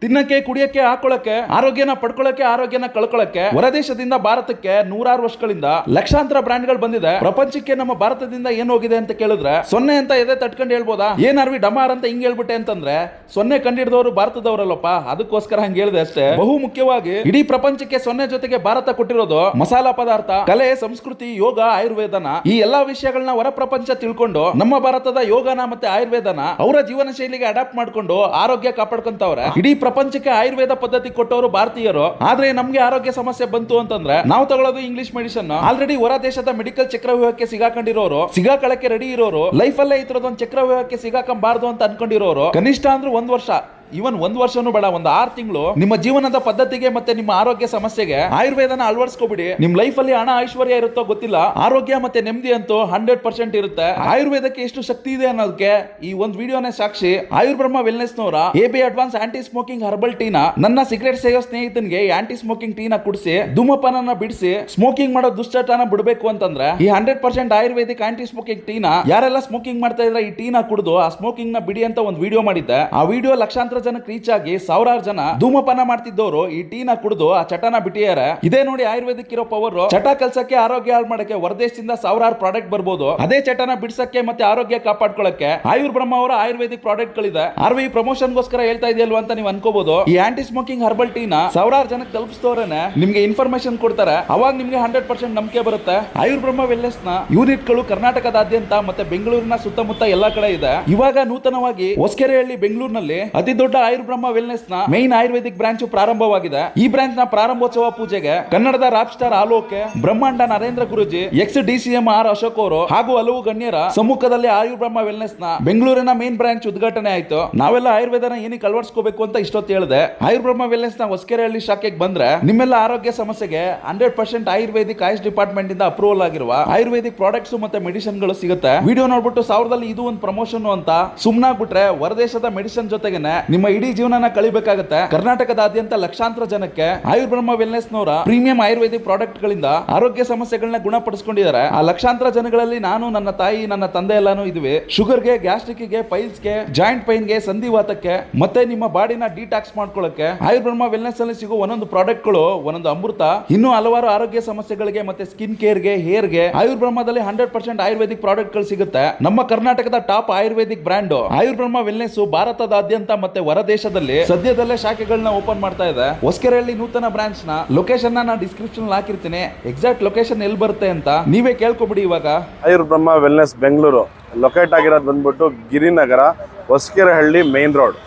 ತಿನ್ನಕ್ಕೆ, ಕುಡಿಯಕ್ಕೆ, ಹಾಕೊಳಕ್ಕೆ, ಆರೋಗ್ಯನ ಪಡ್ಕೊಳಕ್ಕೆ, ಆರೋಗ್ಯನ ಕಳ್ಕೊಳಕ್ಕೆ, ಹೊರದೇಶದಿಂದ ಭಾರತಕ್ಕೆ ನೂರಾರು ವರ್ಷಗಳಿಂದ ಲಕ್ಷಾಂತರ ಬ್ರ್ಯಾಂಡ್ಗಳು ಬಂದಿದೆ. ಪ್ರಪಂಚಕ್ಕೆ ನಮ್ಮ ಭಾರತದಿಂದ ಏನ್ ಹೋಗಿದೆ ಅಂತ ಕೇಳಿದ್ರೆ, ಸೊನ್ನೆ ಅಂತ ಎದೆ ತಟ್ಕೊಂಡು ಹೇಳ್ಬೋದಾ? ಏನಾರ್ವಿ ಡಮಾರ್ ಅಂತ ಹಿಂಗ್ ಹೇಳ್ಬಿಟ್ಟೆ ಅಂತಂದ್ರೆ, ಸೊನ್ನೆ ಕಂಡಿಡಿದವರು ಭಾರತದವರಲ್ಲಪ್ಪ. ಅದಕ್ಕೋಸ್ಕರ ಹಂಗ ಹೇಳಿದೆ ಅಷ್ಟೇ. ಬಹು ಮುಖ್ಯವಾಗಿ, ಇಡೀ ಪ್ರಪಂಚಕ್ಕೆ ಸೊನ್ನೆ ಜೊತೆಗೆ ಭಾರತ ಕೊಟ್ಟಿರೋದು ಮಸಾಲಾ ಪದಾರ್ಥ, ಕಲೆ, ಸಂಸ್ಕೃತಿ, ಯೋಗ, ಆಯುರ್ವೇದನ. ಈ ಎಲ್ಲಾ ವಿಷಯಗಳನ್ನ ಹೊರ ಪ್ರಪಂಚ ತಿಳ್ಕೊಂಡು, ನಮ್ಮ ಭಾರತದ ಯೋಗನ ಮತ್ತೆ ಆಯುರ್ವೇದನ, ಅವರ ಜೀವನ ಶೈಲಿಗೆ ಅಡಾಪ್ಟ್ ಮಾಡ್ಕೊಂಡು ಆರೋಗ್ಯ ಕಾಪಾಡ್ಕೊಂತವ್ರೆ. ಇಡೀ ಪ್ರಪಂಚಕ್ಕೆ ಆಯುರ್ವೇದ ಪದ್ಧತಿ ಕೊಟ್ಟವರು ಭಾರತೀಯರು, ಆದ್ರೆ ನಮ್ಗೆ ಆರೋಗ್ಯ ಸಮಸ್ಯೆ ಬಂತು ಅಂತಂದ್ರೆ ನಾವು ತಗೊಳ್ಳೋದು ಇಂಗ್ಲಿಷ್ ಮೆಡಿಸನ್ ಆಲ್ರೆಡಿ ಹೊರ ದೇಶದ ಮೆಡಿಕಲ್ ಚಕ್ರವ್ಯೂಹಕ್ಕೆ ಸಿಗಾಕೊಂಡಿರೋರು, ಸಿಗಾಕಳಕ್ಕೆ ರೆಡಿ ಇರೋರು ಲೈಫ್ ಅಲ್ಲೇ ಇತರದೊಂದು ಚಕ್ರವ್ಯೂಹಕ್ಕೆ ಸಿಗಾಕಂಬಾರ್ದು ಅಂತ ಅನ್ಕೊಂಡಿರೋರು, ಕನಿಷ್ಠ ಅಂದ್ರೆ ಒಂದ್ ವರ್ಷ. ಇವನ್ ಒಂದ್ ವರ್ಷನೂ ಬೇಡ, ಒಂದ್ ಆರ್ ತಿಂಗಳು ನಿಮ್ಮ ಜೀವನದ ಪದ್ಧತಿಗೆ ಮತ್ತೆ ನಿಮ್ಮ ಆರೋಗ್ಯ ಸಮಸ್ಯೆಗೆ ಆಯುರ್ವೇದನ ಅಳವಡಿಸ್ಕೊಬಿಡಿ. ನಿಮ್ ಲೈಫ್ ಅಲ್ಲಿ ಹಣ ಐಶ್ವರ್ಯ ಇರುತ್ತೋ ಗೊತ್ತಿಲ್ಲ, ಆರೋಗ್ಯ ಮತ್ತೆ ನೆಮ್ಮದಿ ಅಂತೂ ಹಂಡ್ರೆಡ್ ಪರ್ಸೆಂಟ್ ಇರುತ್ತೆ. ಆಯುರ್ವೇದಕ್ಕೆ ಎಷ್ಟು ಶಕ್ತಿ ಇದೆ ಅನ್ನೋದಕ್ಕೆ ಈ ಒಂದು ವಿಡಿಯೋನೇ ಸಾಕ್ಷಿ. Ayurbrahma wellness ನವರ A B advance anti smoking herbal ಟೀನ ನನ್ನ ಸಿಗರೇಟ್ ಸೇಯೋ ಸ್ನೇಹಿತನಿಗೆ ಆಂಟಿ ಸ್ಮೋಕಿಂಗ್ ಟೀನ ಕುಡಿಸಿ, ಧೂಮಪಾನನ ಬಿಡಿಸಿ ಸ್ಮೋಕಿಂಗ್ ಮಾಡೋ ದುಶ್ಚಟನ ಬಿಡಬೇಕು ಅಂತಂದ್ರೆ ಈ hundred percent ayurvedic anti smoking ಟೀನ ಯಾರೆಲ್ಲ ಸ್ಮೋಕಿಂಗ್ ಮಾಡ್ತಾ ಇದ್ರೆ ಈ ಟೀನ ಕುಡಿದು ಆ ಸ್ಮೋಕಿಂಗ್ನ ಬಿಡಿ ಅಂತ ಒಂದು ವಿಡಿಯೋ ಮಾಡಿದ್ದೆ. ಆ ವಿಡಿಯೋ ಲಕ್ಷಾಂತರ ಜನಕ್ಕೆ ರೀಚ್ ಆಗಿ ಸಾವಿರಾರು ಜನ ಧೂಮಪಾನ ಮಾಡ್ತಿದ್ದವರು, ಈ ಟೀನ ಕುಡಿದು ಆ ಚಟನ ಬಿಟ್ಟಿದ್ದಾರೆ. ಇದೇ ನೋಡಿ ಆಯುರ್ವೇದಿಕ್ ಇರೋ ಪವರ್ ಚಟ ಕೆಲಸಕ್ಕೆ ಆರೋಗ್ಯ ಹಾಳು ಮಾಡಕ್ಕೆ ಹೊರದೇಶದಿಂದ ಸಾವಿರಾರು ಪ್ರಾಡಕ್ಟ್ ಬರ್ಬೋದು. ಅದೇ ಚಟನ ಬಿಡ್ಸಕ್ಕೆ ಮತ್ತೆ ಆರೋಗ್ಯ ಕಾಪಾಡ್ಕೊಳ್ಳಕ್ಕೆ ಆಯುರ್ ಬ್ರಹ್ಮ ಅವರ ಆಯುರ್ವೇದಿಕ್ ಪ್ರಾಡಕ್ಟ್ ಗಳಿದೆ ಆರ್ ವಿ ಪ್ರಮೋಷನ್ ಗೋಸ್ಕರ ಹೇಳ್ತಾ ಇದೆಯಲ್ವಾ ಅಂತ ನೀವು ಅನ್ಕೋಬಹುದು ಈ ಆಂಟಿ ಸ್ಮೋಕಿಂಗ್ ಹರ್ಬಲ್ ಟೀನ ಸಾವಿರಾರು ಜನಕ್ಕೆ ತಲುಪಿಸ್ತವ್ರೇನೆ ನಿಮ್ಗೆ ಇನ್ಫಾರ್ಮೇಶನ್ ಕೊಡ್ತಾರೆ. ಅವಾಗ ನಿಮ್ಗೆ ಹಂಡ್ರೆಡ್ ಪರ್ಸೆಂಟ್ ನಂಬಿಕೆ ಬರುತ್ತೆ. ಆಯುರ್ ಬ್ರಹ್ಮ ವೆಲ್ನೆಸ್ನ ಯೂನಿಟ್ಗಳು ಕರ್ನಾಟಕದಾದ್ಯಂತ ಮತ್ತೆ ಬೆಂಗಳೂರಿನ ಸುತ್ತಮುತ್ತ ಎಲ್ಲಾ ಕಡೆ ಇದೆ. ಇವಾಗ ನೂತನವಾಗಿ ಹೊಸಕೆರೆಹಳ್ಳಿ, ಬೆಂಗಳೂರಿನಲ್ಲಿ ಅತಿ ದೊಡ್ಡ ಆಯುರ್ ಬ್ರಹ್ಮ ವೆಲ್ನೆಸ್ನ ಮೈನ್ ಆಯುರ್ವೇದಿಕ್ ಬ್ರಾಂಚ್ ಪ್ರಾರಂಭವಾಗಿದೆ. ಈ ಬ್ರಾಂಚ್ನ ಪ್ರಾರಂಭೋತ್ಸವ ಪೂಜೆಗೆ ಕನ್ನಡದ rap star ಆಲೋಕೆ, Brahmanda Narendra Guruji ex D C M R Ashok ಅವರು ಹಾಗೂ ಹಲವು ಗಣ್ಯರ ಸಮ್ಮುಖದಲ್ಲಿ ಆಯುರ್ಬ್ರಹ್ಮ ವೆಲ್ನೆಸ್ನ ಬೆಂಗಳೂರಿನ ಮೇನ್ ಬ್ರಾಂಚ್ ಉದ್ಘಾಟನೆ ಆಯ್ತು. ನಾವೆಲ್ಲ ಆಯುರ್ವೇದನ ಏನಕ್ಕೆ ಅಳವಡಿಸ್ಕೋಬೇಕು ಅಂತ ಇಷ್ಟೊತ್ತು ಹೇಳಿದೆ. ಆಯುರ್ಬ್ರಹ್ಮ ವೆಲ್ನೆಸ್ನ ಹೊಸಕೆರೆಹಳ್ಳಿ ಶಾಖೆಗೆ ಬಂದ್ರೆ ನಿಮ್ಮೆಲ್ಲ ಆರೋಗ್ಯ ಸಮಸ್ಯೆಗೆ hundred percent ayurvedic AYUSH department ಇಂದ ಅಪ್ರೂವಲ್ ಆಗಿರುವ ಆಯುರ್ವೇದಿಕ್ ಪ್ರಾಡಕ್ಟ್ಸ್ ಮತ್ತೆ ಮೆಡಿಸಿನ್ಗಳು ಸಿಗುತ್ತೆ. ವಿಡಿಯೋ ನೋಡ್ಬಿಟ್ಟು ಸಾವಿರದಲ್ಲಿ ಇದು ಒಂದು ಪ್ರಮೋಷನ್ ಅಂತ ಸುಮ್ನಾಗ್ಬಿಟ್ರೆ ಹೊರದೇಶದ ಮೆಡಿಸಿನ್ ಜೊತೆಗೇನೆ ನಿಮ್ಮ ಇಡೀ ಜೀವನನ ಕಳಿಬೇಕಾಗತ್ತೆ. ಕರ್ನಾಟಕದಾದ್ಯಂತ ಲಕ್ಷಾಂತರ ಜನಕ್ಕೆ ಆಯುರ್ಬ್ರಹ್ಮ ವೆಲ್ನೆಸ್ ನವರ ಪ್ರೀಮಿಯಂ ಆಯುರ್ವೇದಿಕ್ ಪ್ರಾಡಕ್ಟ್ ಗಳಿಂದ ಆರೋಗ್ಯ ಸಮಸ್ಯೆಗಳನ್ನ ಗುಣಪಡಿಸಿಕೊಂಡಿದ್ದಾರೆ. ಆ ಲಕ್ಷಾಂತರ ಜನಗಳಲ್ಲಿ ನಾನು, ನನ್ನ ತಾಯಿ, ನನ್ನ ತಂದೆ ಎಲ್ಲಾನು ಇದ್ವಿ. ಶುಗರ್ಗೆ ಗ್ಯಾಸ್ಟ್ರಿಕ್ಗೆ ಪೈಲ್ಸ್ಗೆ, ಜಾಯಿಂಟ್ ಪೈನ್ಗೆ ಸಂಧಿವಾತಕ್ಕೆ, ಮತ್ತೆ ನಿಮ್ಮ ಬಾಡಿನ ಡಿಟಾಕ್ಸ್ ಮಾಡ್ಕೊಳ್ಳಕ್ಕೆ ಆಯುರ್ಬ್ರಹ್ಮ ವೆಲ್ನೆಸ್ ಅಲ್ಲಿ ಸಿಗುವ ಒಂದೊಂದು ಪ್ರಾಡಕ್ಟ್ಗಳು ಒಂದೊಂದು ಅಮೃತ, ಇನ್ನೂ ಹಲವಾರು ಆರೋಗ್ಯ ಸಮಸ್ಯೆಗಳಿಗೆ ಮತ್ತೆ ಸ್ಕಿನ್ ಕೇರ್ಗೆ ಹೇರ್ಗೆ ಆಯುರ್ಬ್ರಹ್ಮದಲ್ಲಿ ಹಂಡ್ರೆಡ್ ಪರ್ಸೆಂಟ್ ಆಯುರ್ವೇದಿಕ್ ಪ್ರಾಡಕ್ಟ್ಗಳು ಸಿಗುತ್ತೆ. ನಮ್ಮ ಕರ್ನಾಟಕದ top ayurvedic brand Ayurbrahma wellness ಭಾರತದಾದ್ಯಂತ ಮತ್ತೆ ಹೊರ ದೇಶದಲ್ಲಿ ಸದ್ಯದಲ್ಲೇ ಶಾಖೆಗಳನ್ನ ಓಪನ್ ಮಾಡ್ತಾ ಇದೆ. ಹೊಸಕೆರೆಹಳ್ಳಿ ನೂತನ ಬ್ರಾಂಚ್ನ ಲೊಕೇಶನ್ ನಾನು ಡಿಸ್ಕ್ರಿಪ್ಷನ್ ಹಾಕಿರ್ತೀನಿ. ಎಕ್ಸಾಕ್ಟ್ ಲೊಕೇಶನ್ ಎಲ್ಲಿ ಬರುತ್ತೆ ಅಂತ ನೀವೇ ಕೇಳ್ಕೊಬಿಡಿ ಇವಾಗ. Ayurbrahma wellness Bengaluru. Locate ಆಗಿರೋದು ಬಂದ್ಬಿಟ್ಟು ಗಿರಿನಗರ, ಹೊಸಕೆರೆಹಳ್ಳಿ ಮೇನ್ ರೋಡ್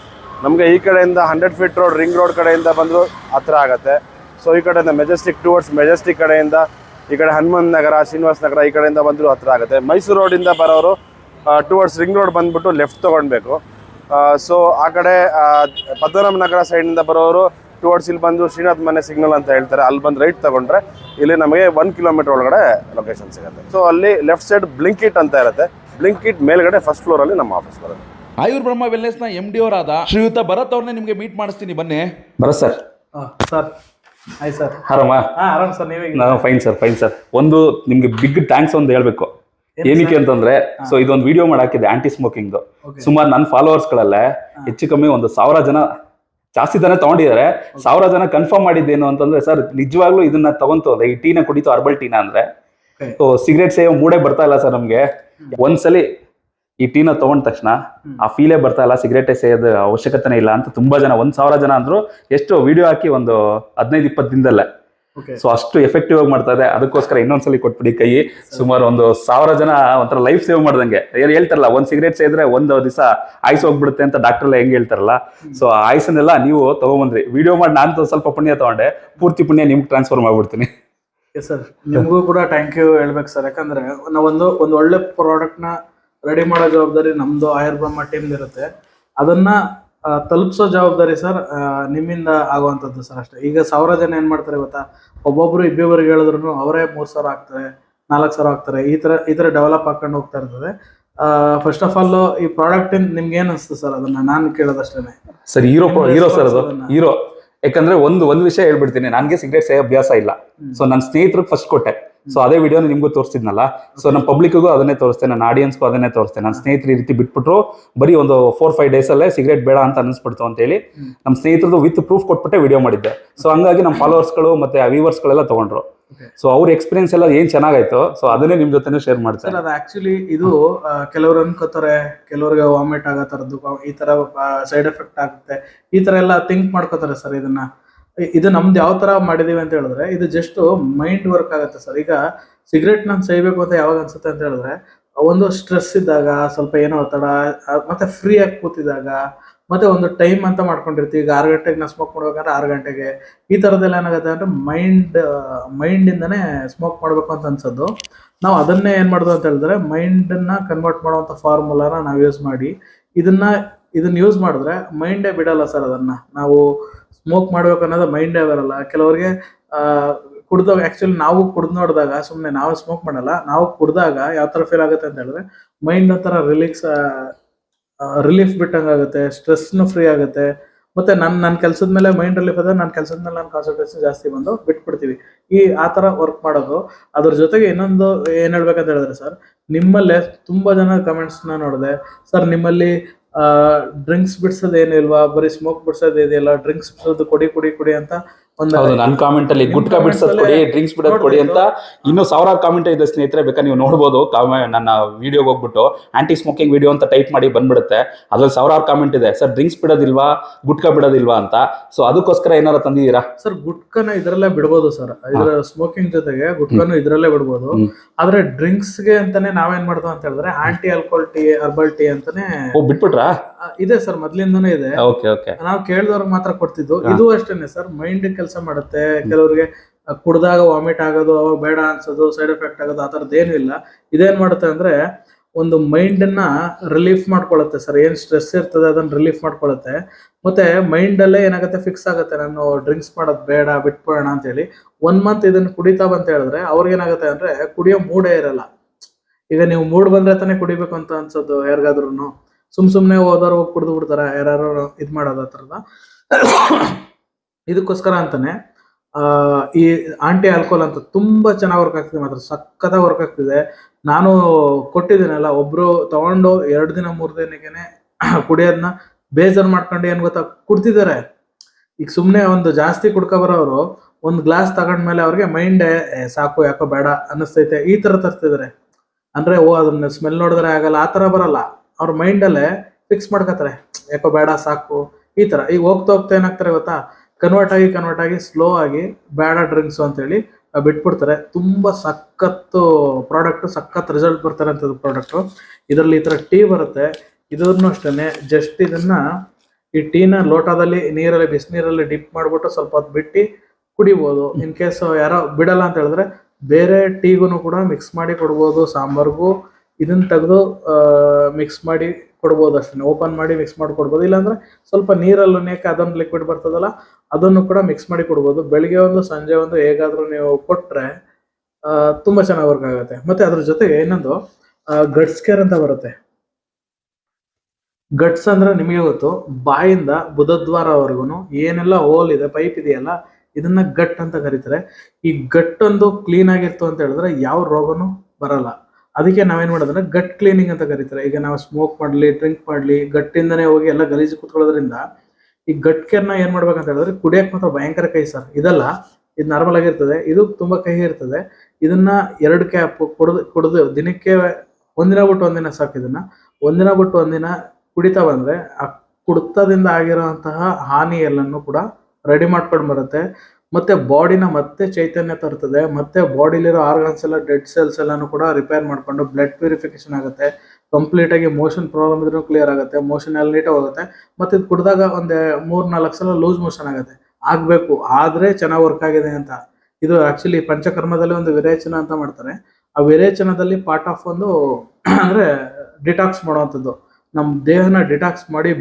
ನಮಗೆ ಈ ಕಡೆಯಿಂದ hundred feet road ring road ಕಡೆಯಿಂದ ಬಂದರೂ ಹತ್ರ ಆಗುತ್ತೆ. ಸೊ ಈ ಕಡೆಯಿಂದ ಮೆಜೆಸ್ಟಿಕ್ ಟುವರ್ಡ್ಸ್ ಮೆಜೆಸ್ಟಿಕ್ ಕಡೆಯಿಂದ, ಈ ಕಡೆ ಹನುಮಂತ ನಗರ, ಶ್ರೀನಿವಾಸ ನಗರ ಈ ಕಡೆಯಿಂದ ಬಂದರೂ ಹತ್ರ ಆಗುತ್ತೆ. ಮೈಸೂರು ರೋಡಿಂದ ಬರೋರು ಟುವರ್ಡ್ಸ್ ರಿಂಗ್ ರೋಡ್ ಬಂದ್ಬಿಟ್ಟು ಲೆಫ್ಟ್ ತೊಗೊಳ್ಬೇಕು ಸೊ ಆ ಕಡೆ ಪದ್ಮನಾಭ ನಗರ ಸೈಡಿಂದ ಬರೋರು ಟುವರ್ಡ್ಸ್ ಇಲ್ಲಿ ಬಂದು ಶ್ರೀನಾಥ್ ಮನೆ ಸಿಗ್ನಲ್ ಅಂತ ಹೇಳ್ತಾರೆ. ಅಲ್ಲಿ ಬಂದು ರೈಟ್ ತಗೊಂಡ್ರೆ ಇಲ್ಲಿ ನಮಗೆ ಒನ್ ಕಿಲೋಮೀಟರ್ ಒಳಗಡೆ ಲೊಕೇಶನ್ ಸಿಗುತ್ತೆ. ಸೊ ಅಲ್ಲಿ ಲೆಫ್ಟ್ ಸೈಡ್ ಬ್ಲಿಂಕಿಟ್ ಅಂತ ಇರುತ್ತೆ. ಬ್ಲಿಂಕಿಟ್ ಮೇಲ್ಗಡೆ ಫಸ್ಟ್ ಫ್ಲೋರಲ್ಲಿ ನಮ್ಮ ಆಫೀಸ್ ಬರುತ್ತೆ. ಆಯುರ್ ಬ್ರಹ್ಮ ವೆಲ್ನೆಸ್ನ ಎಂ ಡಿ ಅವರಾದ ಶ್ರೀಯುತ ಭರತ್ ಅವ್ರನ್ನೇ ನಿಮಗೆ ಮೀಟ್ ಮಾಡಿಸ್ತೀನಿ. ಬನ್ನಿ. ಭರತ್ ಸರ್. ಸರ್. ಆಯ್ತು ಸರ್. ಆರಾಮ? ಸರ್. ನೀವೇ ನಾನು ಫೈನ್ ಸರ್ ಫೈನ್ ಸರ್ ಒಂದು ನಿಮ್ಗೆ ಬಿಗ್ ಥ್ಯಾಂಕ್ಸ್ ಒಂದು ಹೇಳ್ಬೇಕು. ಏನಕ್ಕೆ ಅಂತಂದ್ರೆ ಸೊ ಇದೊಂದು ವಿಡಿಯೋ ಮಾಡಾಕಿದೆ ಆಂಟಿ ಸ್ಮೋಕಿಂಗ್ ಸುಮಾರು ನನ್ನ ಫಾಲೋವರ್ಸ್ ಗಳಲ್ಲೇ ಹೆಚ್ಚು ಕಮ್ಮಿ ಒಂದು ಸಾವಿರ ಜನ ಜಾಸ್ತಿ ಜನ ತಗೊಂಡಿದ್ದಾರೆ. ಸಾವಿರ ಜನ ಕನ್ಫರ್ಮ್ ಮಾಡಿದ್ದೇನು ಅಂತಂದ್ರೆ ಸರ್ ನಿಜವಾಗ್ಲೂ ಇದನ್ನ ತಗೊಂತು ಈ ಟೀನ ಕುಡಿತು ಅರ್ಬಲ್ ಟೀನ ಅಂದ್ರೆ ಸಿಗರೇಟ್ ಸೇವ್ ಮೂಡೇ ಬರ್ತಾ ಇಲ್ಲ ಸರ್ ನಮ್ಗೆ. ಒಂದ್ಸಲಿ ಈ ಟೀನ ತಗೊಂಡ ತಕ್ಷಣ ಆ ಫೀಲೇ ಬರ್ತಾ ಇಲ್ಲ ಸಿಗರೇಟ್ ಸೇಯೋದು ಅವಶ್ಯಕತೆನೇ ಇಲ್ಲ ಅಂತ ತುಂಬಾ ಜನ ಒಂದ್ ಸಾವಿರ ಜನ ಅಂದ್ರು ಎಷ್ಟು ವಿಡಿಯೋ ಹಾಕಿ ಒಂದು ಹದಿನೈದು ಇಪ್ಪತ್ತು ದಿನದಲ್ಲೇ. ಸೊ ಅಷ್ಟು ಎಫೆಕ್ಟಿವ್ ಆಗಿ ಮಾಡ್ತಾ ಇದೆ. ಅದಕ್ಕೋಸ್ಕರ ಇನ್ನೊಂದ್ಸಲಿ ಕೊಟ್ಬಿಡಿ ಕೈ. ಸುಮಾರು ಒಂದು ಸಾವಿರ ಜನ ಒಂಥರ ಲೈಫ್ ಸೇವ್ ಮಾಡ್ದಂಗೆ. ಏನು ಹೇಳ್ತಾರಲ್ಲ ಒಂದ್ ಸಿಗರೇಟ್ ಸೇದ್ರೆ ಒಂದು ದಿವಸ ಆಯ್ಸ್ ಹೋಗ್ಬಿಡುತ್ತೆ ಅಂತ ಡಾಕ್ಟರ್ ಎಲ್ಲ ಹೆಂಗ್ ಹೇಳ್ತಾರಲ್ಲ? ಸೊ ಆ ಆಯ್ಸನ್ನೆಲ್ಲ ನೀವು ತಗೊಂಬಂದ್ರಿ. ವಿಡಿಯೋ ಮಾಡಿ ನಾನು ಸ್ವಲ್ಪ ಪುಣ್ಯ ತಗೊಂಡೆ. ಪೂರ್ತಿ ಪುಣ್ಯ ನಿಮ್ಗೆ ಟ್ರಾನ್ಸ್ಫರ್ ಮಾಡ್ಬಿಡ್ತೀನಿ. ಎಸ್ ಸರ್ ನಿಮಗೂ ಕೂಡ ಥ್ಯಾಂಕ್ ಯು ಹೇಳ್ಬೇಕು ಸರ್ ಯಾಕಂದ್ರೆ ನಾವೊಂದು ಒಂದು ಒಳ್ಳೆ ಪ್ರಾಡಕ್ಟ್ನ ರೆಡಿ ಮಾಡೋ ಜವಾಬ್ದಾರಿ ನಮ್ದು ಆಯುರ್ ಬ್ರಹ್ಮ ಟೀಮ್ ಇರುತ್ತೆ. ಅದನ್ನ ತಲುಪಿಸೋ ಜವಾಬ್ದಾರಿ ಸರ್ ನಿಮ್ಮಿಂದ ಆಗುವಂಥದ್ದು ಸರ್ ಅಷ್ಟೇ. ಈಗ ಸಾವಿರ ಜನ ಏನು ಮಾಡ್ತಾರೆ ಗೊತ್ತಾ? ಒಬ್ಬೊಬ್ರು ಇಬ್ಬಿಬ್ಬರಿಗೆ ಹೇಳಿದ್ರು ಅವರೇ ಮೂರು ಸಾವಿರ ಆಗ್ತಾರೆ ನಾಲ್ಕು ಸಾವಿರ ಆಗ್ತಾರೆ. ಈ ಥರ ಈ ಥರ ಡೆವಲಪ್ ಹಾಕೊಂಡು ಹೋಗ್ತಾ ಇರ್ತದೆ. ಫಸ್ಟ್ ಆಫ್ ಆಲ್ ಈ ಪ್ರಾಡಕ್ಟ್ ನಿಮ್ಗೆ ಏನು ಅನಿಸ್ತು ಸರ್ ಅದನ್ನ ನಾನು ಕೇಳೋದಷ್ಟೇ ಸರ್ ಹೀರೋ ಹೀರೋ ಸರ್ ಅದು ಹೀರೋ. ಯಾಕಂದ್ರೆ ಒಂದು ಒಂದು ವಿಷಯ ಹೇಳ್ಬಿಡ್ತೀನಿ ನನಗೆ ಸಿಗರೇಟ್ ಸೇ ಅಭ್ಯಾಸ ಇಲ್ಲ. ಸೊ ನನ್ನ ಸ್ನೇಹಿತರಿಗೆ ಫಸ್ಟ್ ಕೊಟ್ಟೆ. ಸೊ ಅದೇ ವಿಡಿಯೋನ ನಿಮ್ಗೂ ತೋರಿಸಿದ್ನಲ್ಲ ಸೊ ನಮ್ಮ ಪಬ್ಲಿಕ್ಗೂ ಅದನ್ನೇ ತೋರಿಸ್ತೇನೆ ನನ್ನ ಆಡಿಯನ್ಸ್ಗೂ ಅದನ್ನೇ ತೋರಿಸ್ತೇನೆ. ನನ್ನ ಸ್ನೇಹಿತರು ಈ ರೀತಿ ಬಿಟ್ಬಿಟ್ರು ಬರೀ ಒಂದು ಫೋರ್ ಫೈವ್ ಡೇಸ್ ಅಲ್ಲೇ ಸಿಗರೇಟ್ ಬೇಡ ಅಂತ ಅನಿಸ್ಬಿಡ್ತು ಅಂತ ಹೇಳಿ ನಮ್ಮ ಸ್ನೇಹಿತರದು ವಿತ್ ಪ್ರೂಫ್ ಕೊಟ್ಬಿಟ್ಟೆ ವಿಡಿಯೋ ಮಾಡಿದ್ದೆ. ಸೊ ಹಂಗಾಗಿ ನಮ್ಮ ಫಾಲೋವರ್ಸ್ಗಳು ಮತ್ತೆ ವ್ಯೂವರ್ಸ್ಗಳೆಲ್ಲ ತಗೊಂಡ್ರು. ಸೊ ಅವ್ರ ಎಕ್ಸ್ಪೀರಿಯನ್ಸ್ ಎಲ್ಲ ಏನ್ ಚೆನ್ನಾಗಾಯ್ತು ಸೊ ಅದನ್ನೇ ನಿಮ್ ಜೊತೆ ಶೇರ್ ಸರ್ ಮಾಡ್ತಾರೆ ಅದು ಆಕ್ಚುಲಿ ಇದು ಕೆಲವರು ಅನ್ಕೋತಾರೆ ಕೆಲವ್ರಿಗೆ ವಾಮಿಟ್ ಆಗೋ ಥರದ್ದು ಈ ತರ ಸೈಡ್ ಎಫೆಕ್ಟ್ ಆಗುತ್ತೆ ಈ ತರ ಎಲ್ಲ ಥಿಂಕ್ ಮಾಡ್ಕೋತಾರೆ ಸರ್ ಇದನ್ನ. ಇದು ನಮ್ದು ಯಾವ ತರ ಮಾಡಿದೀವಿ ಅಂತ ಹೇಳಿದ್ರೆ, ಇದು ಜಸ್ಟ್ ಮೈಂಡ್ ವರ್ಕ್ ಆಗುತ್ತೆ ಸರ್. ಈಗ ಸಿಗರೇಟ್ ನಾನು ಸೇಯಬೇಕು ಅಂತ ಯಾವಾಗ ಅನ್ಸುತ್ತೆ ಅಂತ ಹೇಳಿದ್ರೆ, ಒಂದು ಸ್ಟ್ರೆಸ್ ಇದ್ದಾಗ, ಸ್ವಲ್ಪ ಏನೋ ಒತ್ತಡ ಮತ್ತೆ ಫ್ರೀ ಆಗಿ ಕೂತಿದಾಗ ಮತ್ತೆ ಒಂದು ಟೈಮ್ ಅಂತ ಮಾಡ್ಕೊಂಡಿರ್ತೀವಿ. ಈಗ ಆರು ಗಂಟೆಗೆ ನಾ ಸ್ಮೋಕ್ ಮಾಡ್ಬೇಕಂದ್ರೆ ಆರು ಗಂಟೆಗೆ. ಈ ಥರದ್ದೆಲ್ಲ ಏನಾಗುತ್ತೆ ಅಂದ್ರೆ ಮೈಂಡ್ ಮೈಂಡಿಂದನೇ ಸ್ಮೋಕ್ ಮಾಡಬೇಕು ಅಂತ ಅನ್ಸೋದು. ನಾವು ಅದನ್ನೇ ಏನು ಮಾಡೋದು ಅಂತ ಹೇಳಿದ್ರೆ ಮೈಂಡನ್ನ ಕನ್ವರ್ಟ್ ಮಾಡುವಂಥ ಫಾರ್ಮುಲಾನ ನಾವು ಯೂಸ್ ಮಾಡಿ, ಇದನ್ನ ಇದನ್ನ ಯೂಸ್ ಮಾಡಿದ್ರೆ ಮೈಂಡೇ ಬಿಡಲ್ಲ ಸರ್ ಅದನ್ನ. ನಾವು ಸ್ಮೋಕ್ ಮಾಡ್ಬೇಕು ಅನ್ನೋದು ಮೈಂಡೇ ಬರಲ್ಲ. ಕೆಲವರಿಗೆ ಕುಡ್ದಾಗ ಆ್ಯಕ್ಚುಲಿ ನಾವು ಕುಡ್ದು ನೋಡಿದಾಗ ಸುಮ್ಮನೆ ನಾವು ಸ್ಮೋಕ್ ಮಾಡಲ್ಲ, ನಾವು ಕುಡ್ದಾಗ ಯಾವ ಥರ ಫೀಲ್ ಆಗುತ್ತೆ ಅಂತ ಹೇಳಿದ್ರೆ ಮೈಂಡ್ ಒಂಥರ ರಿಲೀಕ್ಸ್ ರಿಲೀಫ್ ಬಿಟ್ಟಂಗೆ ಆಗುತ್ತೆ ಸ್ಟ್ರೆಸ್ನು ಫ್ರೀ ಆಗುತ್ತೆ. ಮತ್ತೆ ನನ್ನ ನನ್ನ ಕೆಲಸದ ಮೇಲೆ ಮೈಂಡ್ ರಿಲೀಫ್ ಅದ ನನ್ನ ಕೆಲಸದ ಮೇಲೆ ನನ್ನ ಕಾನ್ಸಂಟ್ರೇಷನ್ ಜಾಸ್ತಿ ಬಂದು ಬಿಟ್ಬಿಡ್ತೀವಿ. ಈ, ಆ ಥರ ವರ್ಕ್ ಮಾಡೋದು. ಅದ್ರ ಜೊತೆಗೆ ಇನ್ನೊಂದು ಏನು ಹೇಳ್ಬೇಕಂತ ಹೇಳಿದ್ರೆ ಸರ್, ನಿಮ್ಮಲ್ಲೇ ತುಂಬಾ ಜನ ಕಮೆಂಟ್ಸ್ನ ನೋಡಿದೆ, ಸರ್ ನಿಮ್ಮಲ್ಲಿ ಡ್ರಿಂಕ್ಸ್ ಬಿಡ್ಸೋದೇನಿಲ್ವಾ ಬರೀ ಸ್ಮೋಕ್ ಬಿಡ್ಸೋದು ಇದೆಯಲ್ಲ? ಡ್ರಿಂಕ್ಸ್ ಬಿಡ್ಸೋದು ಕೊಡಿ ಕೊಡಿ ಕೊಡಿ ಅಂತ ಹೌದು ನನ್ನ ಕಾಮೆಂಟ್ ಅಲ್ಲಿ ಗುಟ್ಕಾ ಬಿಡ್ಸೋದ್ ಕೊಡಿ ಡ್ರಿಂಕ್ಸ್ ಬಿಡೋದ್ ಕೊಡಿ ಅಂತ ಇನ್ನೂ ಸಾವಿರಾರು ಕಾಮೆಂಟ್ ಇದೆ ಸ್ನೇಹಿತರೆ ಬೇಕಾದ್ರೆ ನೀವು ನೋಡ್ಬೋದು. ನನ್ನ ವಿಡಿಯೋಗೆ ಹೋಗ್ಬಿಟ್ಟು ಆಂಟಿ ಸ್ಮೋಕಿಂಗ್ ವಿಡಿಯೋ ಅಂತ ಟೈಪ್ ಮಾಡಿ ಬಂದ್ಬಿಡುತ್ತೆ. ಅದ್ರಲ್ಲಿ ಸಾವಿರಾರು ಕಾಮೆಂಟ್ ಇದೆ. ಸರ್ ಡ್ರಿಂಕ್ಸ್ ಬಿಡೋದಿಲ್ವಾ? ಗುಟ್ಕಾ ಬಿಡೋದಿಲ್ವಾ? ಅಂತ. ಸೊ ಅದಕ್ಕೋಸ್ಕರ ಏನಾರ ತಂದಿದ್ದೀರಾ? ಸರ್ ಗುಟ್ಕನ ಇದ್ರಲ್ಲೇ ಬಿಡ್ಬೋದು ಸರ್ ಇದ್ರ ಸ್ಮೋಕಿಂಗ್ ಜೊತೆಗೆ ಗುಟ್ಕನು ಇದ್ರಲ್ಲೇ ಬಿಡ್ಬೋದು. ಆದ್ರೆ ಡ್ರಿಂಕ್ಸ್ಗೆ ಅಂತಾನೆ ನಾವೇನ್ ಮಾಡ್ತೇವೆ ಅಂತ ಹೇಳಿದ್ರೆ anti alcohol tea herbal tea ಅಂತಾನೆ ಓ ಬಿಟ್ಬಿಟ್ರಾ? ಇದೆ ಸರ್ ಮೊದ್ಲಿಂದನೂ ಇದೆ. Okay okay. ನಾವು ಕೇಳಿದವ್ರಿಗೆ ಮಾತ್ರ ಕೊಡ್ತಿದ್ದು. ಇದು ಅಷ್ಟೇನೆ ಸರ್ ಮೈಂಡ್ ಕೆಲಸ ಮಾಡುತ್ತೆ. ಕೆಲವರಿಗೆ ಕುಡ್ದಾಗ ವಾಮಿಟ್ ಆಗೋದು, ಬೇಡ ಅನ್ಸೋದು ಸೈಡ್ ಎಫೆಕ್ಟ್ ಆಗೋದು, ಆ ಥರದ್ದು ಏನೂ ಇಲ್ಲ. ಇದೇನ್ ಮಾಡುತ್ತೆ ಅಂದ್ರೆ ಒಂದು ಮೈಂಡ್ ಅನ್ನ ರಿಲೀಫ್ ಮಾಡ್ಕೊಳ್ಳುತ್ತೆ ಸರ್. ಏನ್ ಸ್ಟ್ರೆಸ್ ಇರ್ತದೆ ಅದನ್ನ ರಿಲೀಫ್ ಮಾಡ್ಕೊಳ್ಳುತ್ತೆ ಮತ್ತೆ ಮೈಂಡ್ ಅಲ್ಲೇ ಏನಾಗುತ್ತೆ ಫಿಕ್ಸ್ ಆಗುತ್ತೆ. ನಾನು ಡ್ರಿಂಕ್ಸ್ ಮಾಡೋದು ಬೇಡ ಬಿಟ್ಬಿಡೋಣ ಅಂತ ಹೇಳಿ ಒನ್ ಮಂತ್ ಇದನ್ನ ಕುಡಿತಾ ಬಂತ ಹೇಳಿದ್ರೆ ಅವ್ರಿಗೆ ಏನಾಗುತ್ತೆ ಅಂದ್ರೆ ಕುಡಿಯೋ ಮೂಡೇ ಇರಲ್ಲ. ಈಗ ನೀವು ಮೂಡ್ ಬಂದ್ರೆ ತಾನೇ ಕುಡಿಬೇಕು ಅಂತ ಅನ್ಸೋದು ಯಾರಿಗಾದ್ರೂ ಸುಮ್ ಸುಮ್ನೆ ಹೋದವ್ರು ಹೋಗಿ ಕುಡಿದು ಬಿಡ್ತಾರೆ? ಯಾರು ಇದು ಮಾಡೋದು ಆ ಥರದ ಇದಕ್ಕೋಸ್ಕರ ಅಂತಾನೆ ಆ, ಈ ಆಂಟಿ ಆಲ್ಕೋಹಾಲ್ ಅಂತ ತುಂಬಾ ಚೆನ್ನಾಗಿ ವರ್ಕ್ ಆಗ್ತಿದೆ ಮಾತ್ರ ಸಕ್ಕತ್ತಾಗಿ ವರ್ಕ್ ಆಗ್ತಿದೆ. ನಾನು ಕೊಟ್ಟಿದ್ದೀನಲ್ಲ ಒಬ್ರು ತಗೊಂಡು ಎರಡು ದಿನ ಮೂರು ದಿನಕ್ಕೇನೆ ಕುಡಿಯೋದನ್ನ ಬೇಜಾರ್ ಮಾಡ್ಕೊಂಡು ಏನ್ ಗೊತ್ತಾ ಕುಡ್ತಿದ್ದಾರೆ. ಈಗ ಸುಮ್ಮನೆ ಒಂದು ಜಾಸ್ತಿ ಕುಡ್ಕೊ ಬರೋರು ಒಂದು ಗ್ಲಾಸ್ ತಗೊಂಡ್ಮೇಲೆ ಅವ್ರಿಗೆ ಮೈಂಡ್ ಸಾಕು ಯಾಕೋ ಬೇಡ ಅನ್ನಿಸ್ತೈತೆ ಈ ತರ ತರ್ತಿದ್ದಾರೆ ಅಂದ್ರೆ ಓ ಅದನ್ನ ಸ್ಮೆಲ್ ನೋಡಿದ್ರೆ ಆಗಲ್ಲ ಆ ತರ ಬರಲ್ಲ. ಅವ್ರ ಮೈಂಡಲ್ಲೇ ಫಿಕ್ಸ್ ಮಾಡ್ಕೋತಾರೆ. ಯಾಕೋ ಬೇಡ ಸಾಕು ಈ ತರ ಈಗ ಹೋಗ್ತಾ ಹೋಗ್ತಾ ಏನಾಗ್ತಾರೆ ಗೊತ್ತಾ ಕನ್ವರ್ಟ್ ಆಗಿ ಕನ್ವರ್ಟ್ ಆಗಿ ಸ್ಲೋ ಆಗಿ ಬ್ಯಾಡ ಡ್ರಿಂಕ್ಸ್ ಅಂತೇಳಿ ಬಿಟ್ಬಿಡ್ತಾರೆ. ತುಂಬ ಸಖತ್ತು ಪ್ರಾಡಕ್ಟ್ ಸಖತ್ ರಿಸಲ್ಟ್ ಬರ್ತಾರೆ ಅಂತದ್ದು ಪ್ರಾಡಕ್ಟು ಇದರಲ್ಲಿ ಈ ಥರ ಟೀ ಬರುತ್ತೆ. ಇದನ್ನು ಅಷ್ಟೇ ಜಸ್ಟ್ ಇದನ್ನ ಈ ಟೀನ ಲೋಟದಲ್ಲಿ, ನೀರಲ್ಲಿ ಬಿಸಿನೀರಲ್ಲಿ ಡಿಪ್ ಮಾಡಿಬಿಟ್ಟು ಸ್ವಲ್ಪ ಹೊತ್ತು ಬಿಟ್ಟು ಕುಡಿಬೋದು. ಇನ್ ಕೇಸ್ ಯಾರೋ ಬಿಡಲ್ಲ ಅಂತ ಹೇಳಿದ್ರೆ ಬೇರೆ ಟೀಗೂ ಕೂಡ ಮಿಕ್ಸ್ ಮಾಡಿ ಕೊಡ್ಬೋದು, ಸಾಂಬಾರ್ಗೂ. ಇದನ್ನ ತೆಗೆದು ಮಿಕ್ಸ್ ಮಾಡಿ ಕೊಡ್ಬೋದು ಅಷ್ಟೇ. ಓಪನ್ ಮಾಡಿ ಮಿಕ್ಸ್ ಮಾಡಿ ಕೊಡ್ಬೋದು. ಇಲ್ಲಾಂದ್ರೆ ಸ್ವಲ್ಪ ನೀರಲ್ಲಿ ನೇಕ ಅದೊಂದು ಲಿಕ್ವಿಡ್ ಬರ್ತದಲ್ಲ, ಅದನ್ನು ಕೂಡ ಮಿಕ್ಸ್ ಮಾಡಿ ಕೊಡ್ಬೋದು. ಬೆಳಿಗ್ಗೆ ಒಂದು, ಸಂಜೆ ಒಂದು ಹೇಗಾದರೂ ನೀವು ಕೊಟ್ಟರೆ ತುಂಬ ಚೆನ್ನಾಗಿ ವರ್ಕ್ ಆಗುತ್ತೆ. ಮತ್ತೆ ಅದ್ರ ಜೊತೆಗೆ ಇನ್ನೊಂದು ಗಟ್ಸ್ ಕೇರ್ ಅಂತ ಬರುತ್ತೆ. ಗಟ್ಸ್ ಅಂದ್ರೆ ನಿಮಗೆ ಗೊತ್ತು, ಬಾಯಿಂದ ಬುಧದ್ವಾರವರೆಗೂ ಏನೆಲ್ಲ ಹೋಲ್ ಇದೆ ಪೈಪ್ ಇದೆಯಲ್ಲ, ಇದನ್ನ ಗಟ್ ಅಂತ ಕರೀತಾರೆ. ಈ ಗಟ್ ಒಂದು ಕ್ಲೀನ್ ಆಗಿತ್ತು ಅಂತ ಹೇಳಿದ್ರೆ ಯಾವ ರೋಗನು ಬರಲ್ಲ. ಅದಕ್ಕೆ ನಾವೇನ್ ಮಾಡೋದಂದ್ರೆ ಗಟ್ ಕ್ಲೀನಿಂಗ್ ಅಂತ ಕರೀತಾರೆ. ಈಗ ನಾವು ಸ್ಮೋಕ್ ಮಾಡ್ಲಿ ಡ್ರಿಂಕ್ ಮಾಡ್ಲಿ, ಗಟ್ಟಿಂದನೇ ಹೋಗಿ ಎಲ್ಲ ಗಲೀಜು ಕುತ್ಕೊಳ್ಳೋದ್ರಿಂದ ಈ ಗಟ್ ಕೇರ್ನ ಏನ್ ಮಾಡ್ಬೇಕಂತ ಹೇಳಿದ್ರೆ ಕುಡಿಯಕ್ ಮಾತ್ರ ಭಯಂಕರ ಕೈ ಸರ್ ಇದಲ್ಲ, ಇದು ನಾರ್ಮಲ್ ಆಗಿರ್ತದೆ. ಇದು ತುಂಬಾ ಕಹಿ ಇರ್ತದೆ. ಇದನ್ನ ಎರಡು ಕ್ಯಾಪ್ ಕುಡಿದು ಕುಡಿದು ದಿನಕ್ಕೆ ಒಂದಿನ ಬಿಟ್ಟು ಒಂದಿನ ಸಾಕು ಇದನ್ನ. ಒಂದಿನ ಬಿಟ್ಟು ಒಂದಿನ ಕುಡಿತಾ ಬಂದ್ರೆ ಆ ಕುಡ್ತದಿಂದ ಆಗಿರುವಂತಹ ಹಾನಿ ಎಲ್ಲನೂ ಕೂಡ ರೆಡಿ ಮಾಡ್ಕೊಂಡು ಬರುತ್ತೆ. ಮತ್ತೆ ಬಾಡಿನ ಮತ್ತೆ ಚೈತನ್ಯ ತರ್ತದೆ, ಮತ್ತೆ ಬಾಡಿಲಿರೋ ಆರ್ಗನ್ಸ್ ಎಲ್ಲ ಡೆಡ್ ಸೆಲ್ಸ್ ಎಲ್ಲಾನು ಕೂಡ ರಿಪೇರ್ ಮಾಡ್ಕೊಂಡು ಬ್ಲಡ್ ಪ್ಯೂರಿಫಿಕೇಶನ್ ಆಗುತ್ತೆ. ಕಂಪ್ಲೀಟ್ ಆಗಿ ಮೋಷನ್ ಪ್ರಾಬ್ಲಮ್ ಇದ್ರೂ ಕ್ಲಿಯರ್ ಆಗುತ್ತೆ ಮೋಷನ್ ಎಲ್ಲ ನೀಟಾಗಿ ಹೋಗುತ್ತೆ. ಮತ್ತೆ ಇದು ಕುಡಿದಾಗ ಒಂದು ಮೂರ್ ನಾಲ್ಕು ಸಲ ಲೂಸ್ ಮೋಷನ್ ಆಗುತ್ತೆ. ಆಗಬೇಕು, ಆದ್ರೆ ಚೆನ್ನಾಗಿ ವರ್ಕ್ ಆಗಿದೆ ಅಂತ. ಇದು ಆಕ್ಚುಲಿ ಪಂಚಕರ್ಮದಲ್ಲಿ ಒಂದು ವಿರೇಚನ ಅಂತ ಮಾಡ್ತಾರೆ. ಆ ವಿರೇಚನದಲ್ಲಿ ಪಾರ್ಟ್ ಆಫ್ ಒಂದು ಅಂದ್ರೆ ಡಿಟಾಕ್ಸ್ ಮಾಡುವಂಥದ್ದು. ನಮ್ಮ ದೇಹನ ಡಿಟಾಕ್ಸ್ ಮಾಡಿ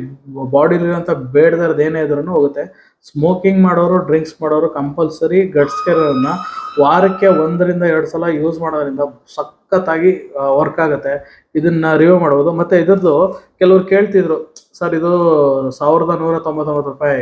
ಬಾಡಿಲಿರೋಂಥ ಬೇಡದರದ್ದು ಏನೇ ಇದ್ರೂ ಹೋಗುತ್ತೆ. ಸ್ಮೋಕಿಂಗ್ ಮಾಡೋರು ಡ್ರಿಂಕ್ಸ್ ಮಾಡೋರು ಕಂಪಲ್ಸರಿ ಗಟ್ಸ್ ವಾರಕ್ಕೆ ಒಂದರಿಂದ ಎರಡು ಸಲ ಯೂಸ್ ಮಾಡೋದ್ರಿಂದ ಸಖತ್ತಾಗಿ ವರ್ಕ್ ಆಗುತ್ತೆ. ಇದನ್ನ ರಿವ್ಯೂ ಮಾಡ್ಬೋದು. ಮತ್ತೆ ಇದ್ರದ್ದು ಕೆಲವ್ರು ಕೇಳ್ತಿದ್ರು, ಸರ್, ಇದು ಸಾವಿರದ ನೂರ ತೊಂಬತ್ತೊಂಬತ್ತು ರೂಪಾಯಿ